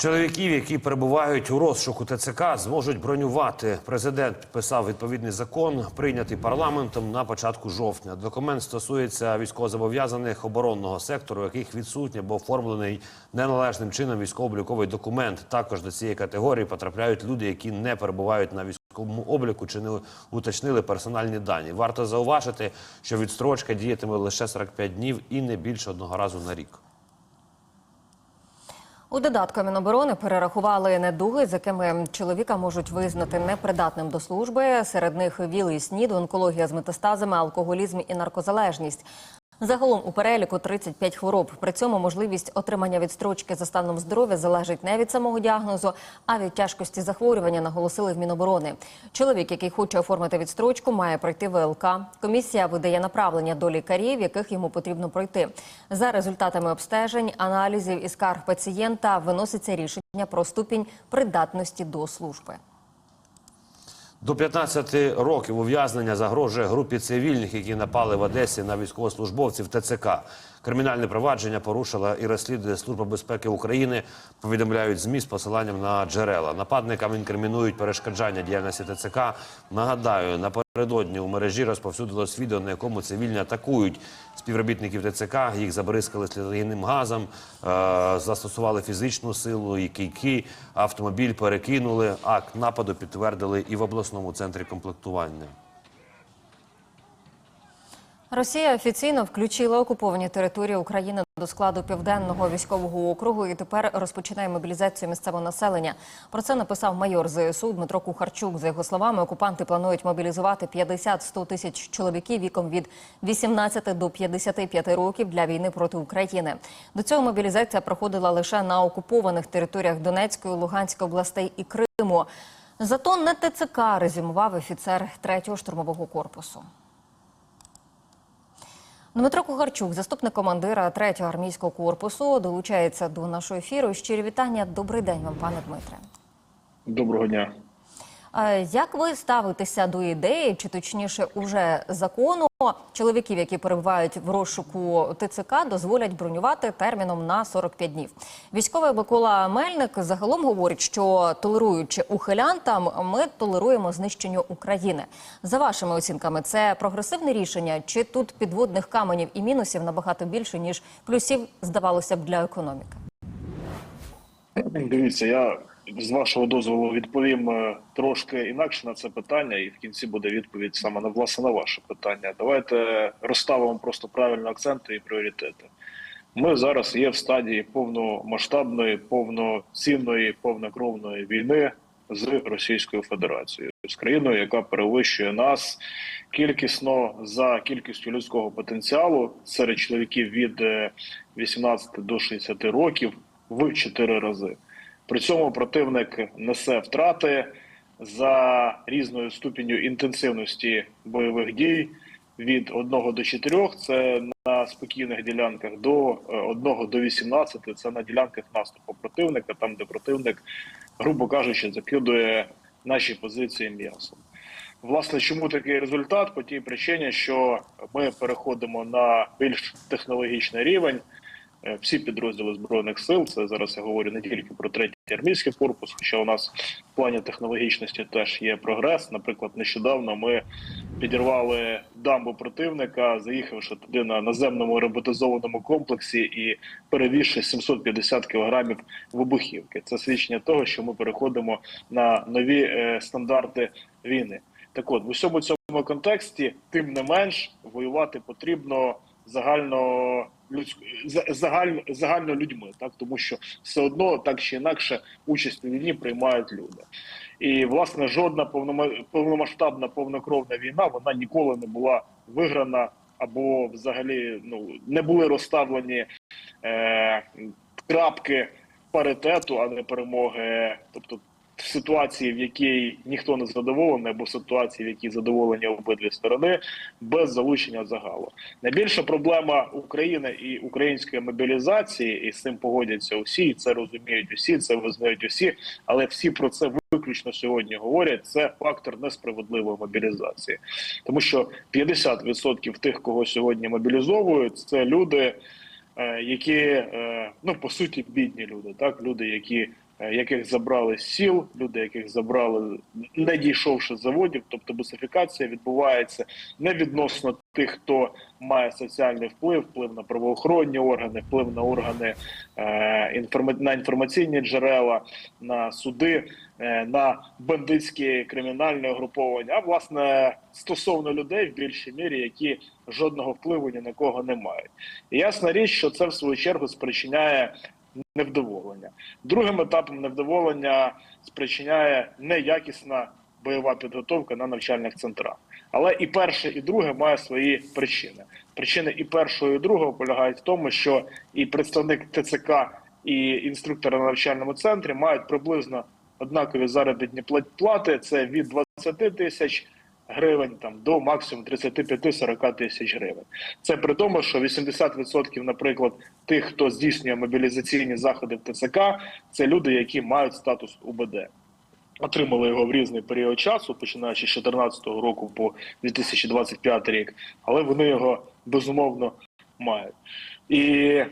Чоловіків, які перебувають у розшуку ТЦК, зможуть бронювати. Президент підписав відповідний закон, прийнятий парламентом на початку жовтня. Документ стосується військовозобов'язаних оборонного сектору, яких відсутній або оформлений неналежним чином військово-обліковий документ. Також до цієї категорії потрапляють люди, які не перебувають на військовому обліку чи не уточнили персональні дані. Варто зауважити, що відстрочка діятиме лише 45 днів і не більше одного разу на рік. У додатку Міноборони перерахували недуги, з якими чоловіка можуть визнати непридатним до служби. Серед них ВІЛ і СНІД, онкологія з метастазами, алкоголізм і наркозалежність. Загалом у переліку 35 хвороб. При цьому можливість отримання відстрочки за станом здоров'я залежить не від самого діагнозу, а від тяжкості захворювання, наголосили в Міноборони. Чоловік, який хоче оформити відстрочку, має пройти ВЛК. Комісія видає направлення до лікарів, яких йому потрібно пройти. За результатами обстежень, аналізів і скарг пацієнта виноситься рішення про ступінь придатності до служби. До 15 років ув'язнення загрожує групі цивільних, які напали в Одесі на військовослужбовців ТЦК. Кримінальне провадження порушила і розслідує Служба безпеки України. Повідомляють ЗМІ з посиланням на джерела. Нападникам інкримінують перешкоджання діяльності ТЦК. Нагадаю, напередодні у мережі розповсюдилось відео, на якому цивільні атакують співробітників ТЦК. Їх забризкали сльозогінним газом, е, застосували фізичну силу і кійки. Автомобіль перекинули. Акт нападу підтвердили і в обласному центрі комплектування. Росія офіційно включила окуповані території України до складу південного військового округу і тепер розпочинає мобілізацію місцевого населення. Про це написав майор ЗСУ Дмитро Кухарчук. За його словами, окупанти планують мобілізувати 50-100 тисяч чоловіків віком від 18 до 55 років для війни проти України. До цього мобілізація проходила лише на окупованих територіях Донецької, Луганської областей і Криму. Зато не ТЦК резюмував офіцер 3-го штурмового корпусу. Дмитро Кугарчук, заступник командира 3-го армійського корпусу, долучається до нашого ефіру. Щирі вітання. Добрий день вам, пане Дмитре. Доброго дня. Як ви ставитеся до ідеї, чи точніше, уже закону чоловіків, які перебувають в розшуку ТЦК, дозволять бронювати терміном на 45 днів? Військовий Микола Мельник загалом говорить, що толеруючи ухилянтам, ми толеруємо знищення України. За вашими оцінками, це прогресивне рішення, чи тут підводних каменів і мінусів набагато більше ніж плюсів, здавалося б, для економіки? Дивіться, я з вашого дозволу відповім е, трошки інакше на це питання, і в кінці буде відповідь саме на власне на ваше питання. Давайте розставимо просто правильно акценти і пріоритети. Ми зараз є в стадії повномасштабної, повноцінної, повнокровної війни з Російською Федерацією, з країною, яка перевищує нас кількісно за кількістю людського потенціалу серед чоловіків від е, 18 до 60 років в 4 рази. При цьому противник несе втрати за різною ступеню інтенсивності бойових дій від 1 до 4 – це на спокійних ділянках, до 1 до 18 – це на ділянках наступу противника, там де противник, грубо кажучи, закидує наші позиції м'ясом. Власне, чому такий результат? По тій причині, що ми переходимо на більш технологічний рівень. Е, Всі підрозділи збройних сил, це зараз я говорю не тільки про третій армійський корпус, хоча у нас в плані технологічності теж є прогрес. Наприклад, нещодавно ми підірвали дамбу противника, заїхавши туди на наземному роботизованому комплексі і перевізши 750 кілограмів вибухівки. Це свідчення того, що ми переходимо на нові е, стандарти війни. Так от в усьому цьому контексті, тим не менш, воювати потрібно загально загально, загально людьми, так тому що все одно так чи інакше участь у війні приймають люди. І власне жодна повномасштабна повнокровна війна вона ніколи не була виграна або взагалі ну не були розставлені е, крапки паритету, а не перемоги. Тобто в ситуації, в якій ніхто не задоволений, або в ситуації, в якій задоволені обидві сторони, без залучення загалу. Найбільша проблема України і української мобілізації, і з цим погодяться усі, і це розуміють усі, це визнають усі, але всі про це виключно сьогодні говорять. Це фактор несправедливої мобілізації, тому що 50% тих, кого сьогодні мобілізовують, це люди, е, які е, ну по суті бідні люди, так люди, які яких забрали з сіл, люди, яких забрали, не дійшовши заводів, тобто бусифікація відбувається не відносно тих, хто має соціальний вплив, вплив на правоохоронні органи, вплив на органи е, на інформаційні джерела, на суди, е, на бандитські кримінальні угруповання, а власне стосовно людей в більшій мірі, які жодного впливу ні на кого не мають. І ясна річ, що це в свою чергу спричиняє невдоволення. Другим етапом невдоволення спричиняє неякісна бойова підготовка на навчальних центрах. Але і перше, і друге має свої причини. Причини і першого, і другого полягають в тому, що і представник ТЦК, і інструктор на навчальному центрі мають приблизно однакові заробітні пла- плати. Це від 20 тисяч гривень там до максимум 35-40 тисяч гривень. Це при тому, що 80%, наприклад, тих, хто здійснює мобілізаційні заходи в ТЦК, це люди, які мають статус УБД. Отримали його в різний період часу, починаючи з 2014 року по 2025 рік, але вони його безумовно мають. І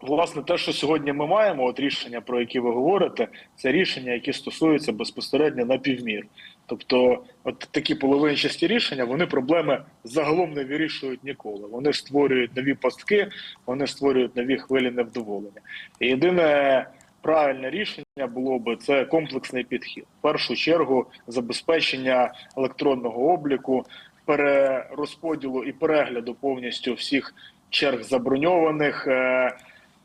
власне те, що сьогодні ми маємо, от рішення, про які ви говорите, це рішення, які стосуються безпосередньо на півмір. Тобто, от такі половинчасті рішення вони проблеми загалом не вирішують ніколи. Вони створюють нові пастки, вони створюють нові хвилі невдоволення. І єдине правильне рішення було би це комплексний підхід. В першу чергу забезпечення електронного обліку, перерозподілу і перегляду повністю всіх черг заброньованих.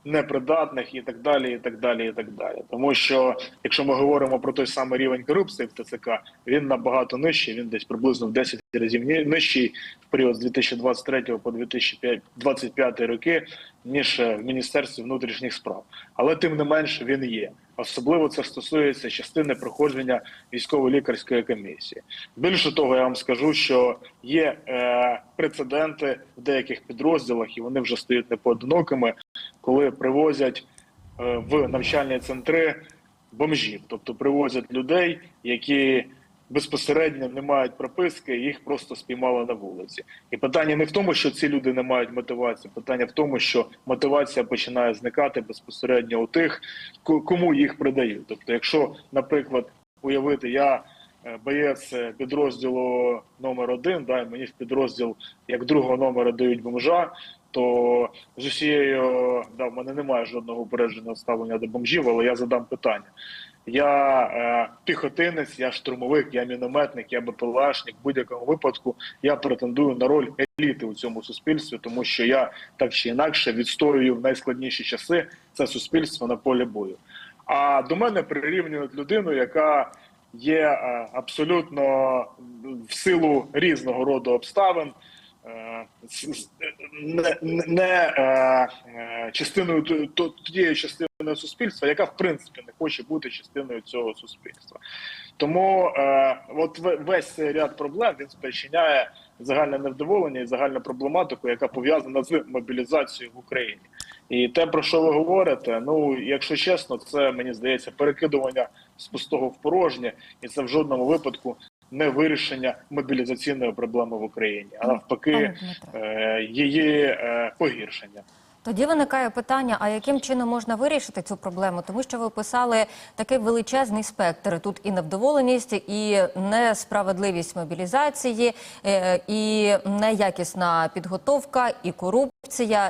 Непридатних і так далі, і так далі, і так далі. Тому що якщо ми говоримо про той самий рівень корупції в ТЦК, він набагато нижчий. Він десь приблизно в 10 разів нижчий в період з 2023 по 2025 роки, ніж е, в міністерстві внутрішніх справ. Але тим не менше він є. Особливо це стосується частини проходження військово-лікарської комісії. Більше того, я вам скажу, що є е, прецеденти в деяких підрозділах, і вони вже стають непоодинокими, коли привозять е, в навчальні центри бомжів, тобто привозять людей, які безпосередньо не мають прописки, їх просто спіймали на вулиці. І питання не в тому, що ці люди не мають мотивації. Питання в тому, що мотивація починає зникати безпосередньо у тих, ко- кому їх придають. Тобто, якщо, наприклад, уявити, я е, боєць е, підрозділу номер один, да, мені в підрозділ як другого номера дають бомжа. То з усією да, в мене немає жодного упередженого ставлення до бомжів, але я задам питання. Я е, піхотинець, я штурмовик, я мінометник, я БПЛАшник. В будь-якому випадку я претендую на роль еліти у цьому суспільстві, тому що я так чи інакше відстоюю в найскладніші часи це суспільство на полі бою. А до мене прирівнюють людину, яка є е, абсолютно в силу різного роду обставин. Е, Не, не е, е, частиною тієї частини суспільства, яка в принципі не хоче бути частиною цього суспільства. Тому е, от ве- весь цей ряд проблем він спричиняє загальне невдоволення і загальну проблематику, яка пов'язана з мобілізацією в Україні. І те, про що ви говорите, ну якщо чесно, це мені здається перекидування з пустого в порожнє, і це в жодному випадку не вирішення мобілізаційної проблеми в Україні, а навпаки, е, її е, погіршення. Тоді виникає питання: а яким чином можна вирішити цю проблему? Тому що ви писали такий величезний спектр. Тут і невдоволеність, і несправедливість мобілізації, е, і неякісна підготовка, і корупція.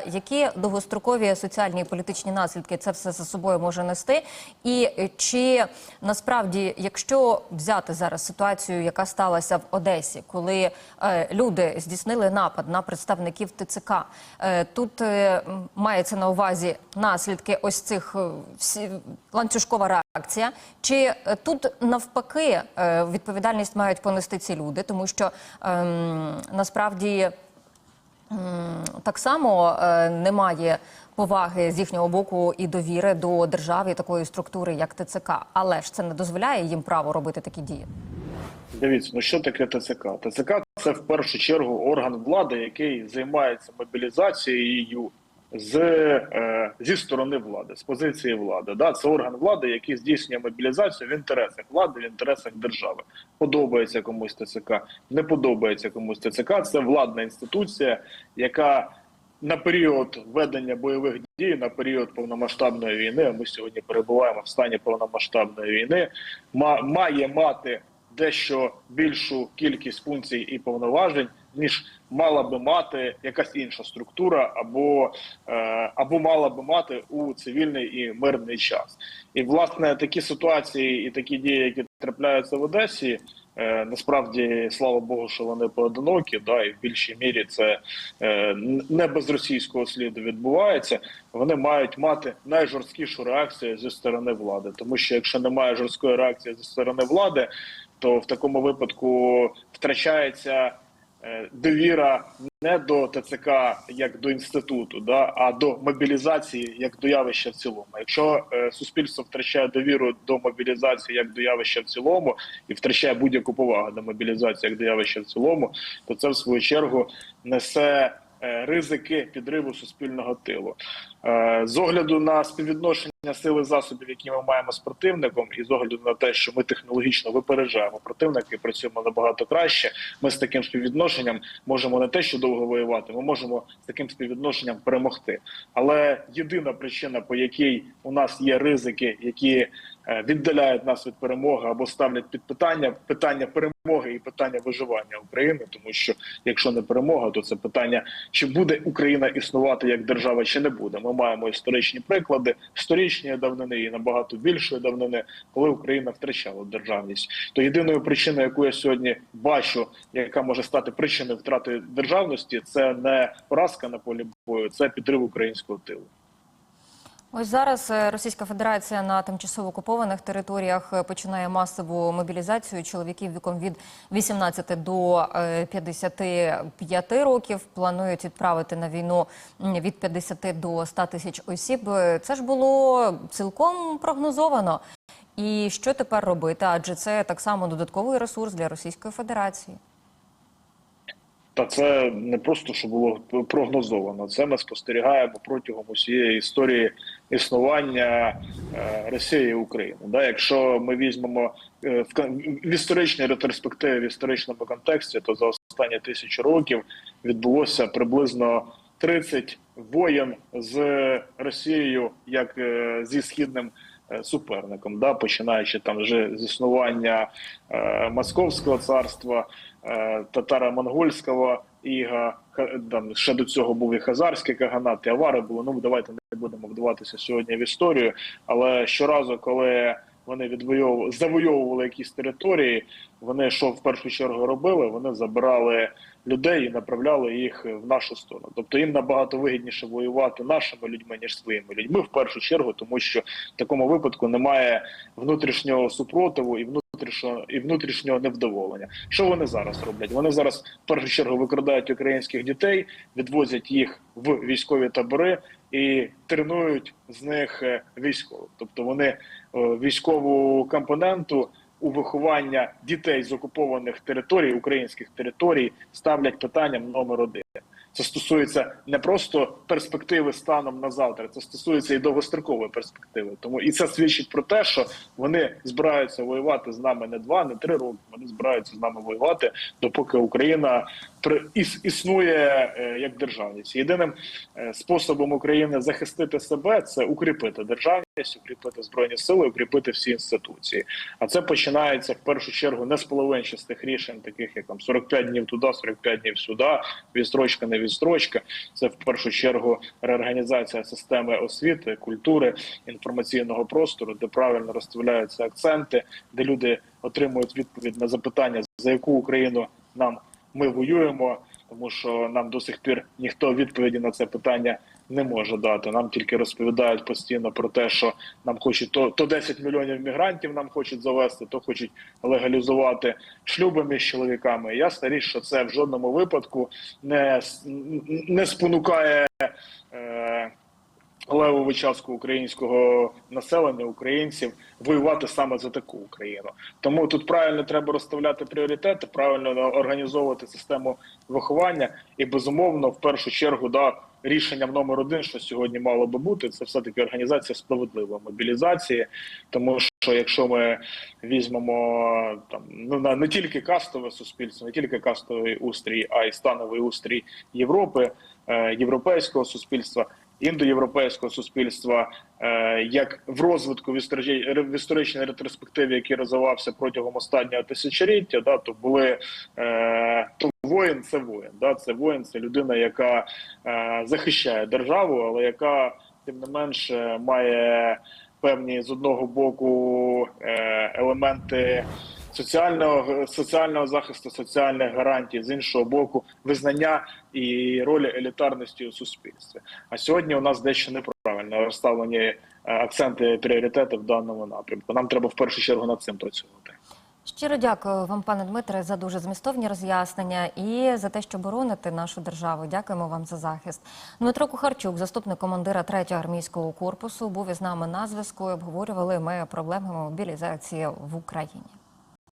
Які довгострокові соціальні і політичні наслідки це все за собою може нести? І е, чи насправді, якщо взяти зараз ситуацію, яка сталася в Одесі, коли е, люди здійснили напад на представників ТЦК, е, тут е, мається на увазі наслідки ось цих е, всі ланцюжкова реакція. Чи е, тут навпаки е, відповідальність мають понести ці люди, тому що ем, насправді. Так само е, немає поваги з їхнього боку і довіри до держави і такої структури, як ТЦК. Але ж це не дозволяє їм право робити такі дії. Дивіться, ну що таке ТЦК? ТЦК це в першу чергу орган влади, який займається мобілізацією з е, зі сторони влади, з позиції влади. Да, це орган влади, який здійснює мобілізацію в інтересах влади, в інтересах держави. Подобається комусь ТЦК, не подобається комусь ТЦК. Це владна інституція, яка на період ведення бойових дій, на період повномасштабної війни, ми сьогодні перебуваємо в стані повномасштабної війни, має мати дещо більшу кількість функцій і повноважень, ніж мала би мати якась інша структура, або, е, або мала би мати у цивільний і мирний час. І власне такі ситуації і такі дії, які трапляються в Одесі. Е, насправді, слава Богу, що вони поодинокі, да, і в більшій мірі це е, не без російського сліду відбувається. Вони мають мати найжорсткішу реакцію зі сторони влади, тому що якщо немає жорсткої реакції зі сторони влади, то в такому випадку втрачається довіра не до ТЦК як до інституту, да, а до мобілізації як до явища в цілому. Якщо е, суспільство втрачає довіру до мобілізації як до явища в цілому і втрачає будь-яку повагу до мобілізації як до явища в цілому, то це в свою чергу несе е, ризики підриву суспільного тилу. Е, З огляду на співвідношення сили засобів, які ми маємо з противником, і з огляду на те, що ми технологічно випереджаємо противника і працюємо набагато краще. Ми з таким співвідношенням можемо не те, що довго воювати, ми можемо з таким співвідношенням перемогти. Але єдина причина, по якій у нас є ризики, які е, віддаляють нас від перемоги або ставлять під питання питання перемоги і питання виживання України, тому що якщо не перемога, то це питання, чи буде Україна існувати як держава, чи не буде. Ми маємо історичні приклади, сторічні давнини і набагато більшої давнини, коли Україна втрачала державність. То єдиною причиною, яку я сьогодні бачу, яка може стати причиною втрати державності, це не поразка на полі бою, це підрив українського тилу. Ось зараз е, Російська Федерація на тимчасово окупованих територіях е, починає масову мобілізацію чоловіків віком від 18 до е, 55 років. Планують відправити на війну від 50 до 100 тисяч осіб. Е, Це ж було цілком прогнозовано. І що тепер робити? Адже це так само додатковий ресурс для Російської Федерації. Та це не просто що було прогнозовано. Це ми спостерігаємо протягом усієї історії існування е, Росії і України. Да, якщо ми візьмемо е, в історичній ретроспективі, в історичному контексті, то за останні тисячі років відбулося приблизно 30 воєн з Росією як е, зі східним суперником, да, починаючи там вже з існування е, Московського царства, татаро-монгольського іга, там ще до цього був і хазарський каганат, і авари було. Ну давайте не будемо вдаватися сьогодні в історію. Але щоразу, коли вони відвоювали, завойовували якісь території, вони що в першу чергу робили? Вони забирали людей і направляли їх в нашу сторону. Тобто їм набагато вигідніше воювати нашими людьми ніж своїми людьми в першу чергу, тому що в такому випадку немає внутрішнього супротиву і внутрішнього і внутрішнього невдоволення. Що вони зараз роблять? Вони зараз в першу чергу викрадають українських дітей, відвозять їх в військові табори і тренують з них е, військових. Тобто вони е, військову компоненту у виховання дітей з окупованих територій, українських територій, ставлять питанням номер один. Це стосується не просто перспективи станом на завтра, це стосується і довгострокової перспективи. Тому і це свідчить про те, що вони збираються воювати з нами не два, не три роки. Вони збираються з нами воювати, допоки Україна при іс, існує е, як державність. Єдиним е, способом України захистити себе це укріпити державність, укріпити збройні сили, укріпити всі інституції. А це починається в першу чергу не з половинчастих рішень, таких як там 45 днів туди, 45 днів сюди, відстрочка, не відстрочка. Це в першу чергу реорганізація системи освіти, культури, інформаційного простору, де правильно розставляються акценти, де люди отримують відповідь на запитання, за яку Україну нам ми воюємо, тому що нам до сих пір ніхто відповіді на це питання не може дати. Нам тільки розповідають постійно про те, що нам хочуть то, то 10 мільйонів мігрантів нам хочуть завести, то хочуть легалізувати шлюби між чоловіками. Ясна річ, що це в жодному випадку не, не спонукає. Е, левову частку українського населення, українців, воювати саме за таку Україну. Тому тут правильно треба розставляти пріоритети, правильно організовувати систему виховання, і безумовно, в першу чергу, да, рішенням номер один, що сьогодні мало би бути, це все таки організація справедливої мобілізації, тому що якщо ми візьмемо там ну на не тільки кастове суспільство, не тільки кастовий устрій, а й становий устрій Європи, е, європейського суспільства, індоєвропейського суспільства, е, як в розвитку в історичній, ретроспективі, який розвивався протягом останнього тисячоліття, да, то були е, то воїн це воїн. Да, це воїн, це людина, яка е, захищає державу, але яка тим не менш має певні з одного боку елементи соціального соціального захисту, соціальних гарантій, з іншого боку, визнання і ролі елітарності у суспільстві. А сьогодні у нас дещо неправильно розставлені е, акценти пріоритети в даному напрямку. Нам треба в першу чергу над цим працювати. Щиро дякую вам, пане Дмитре, за дуже змістовні роз'яснення і за те, що бороните нашу державу. Дякуємо вам за захист. Дмитро Кухарчук, заступник командира 3-го армійського корпусу, був із нами на зв'язку. і Обговорювали ми проблеми мобілізації в Україні.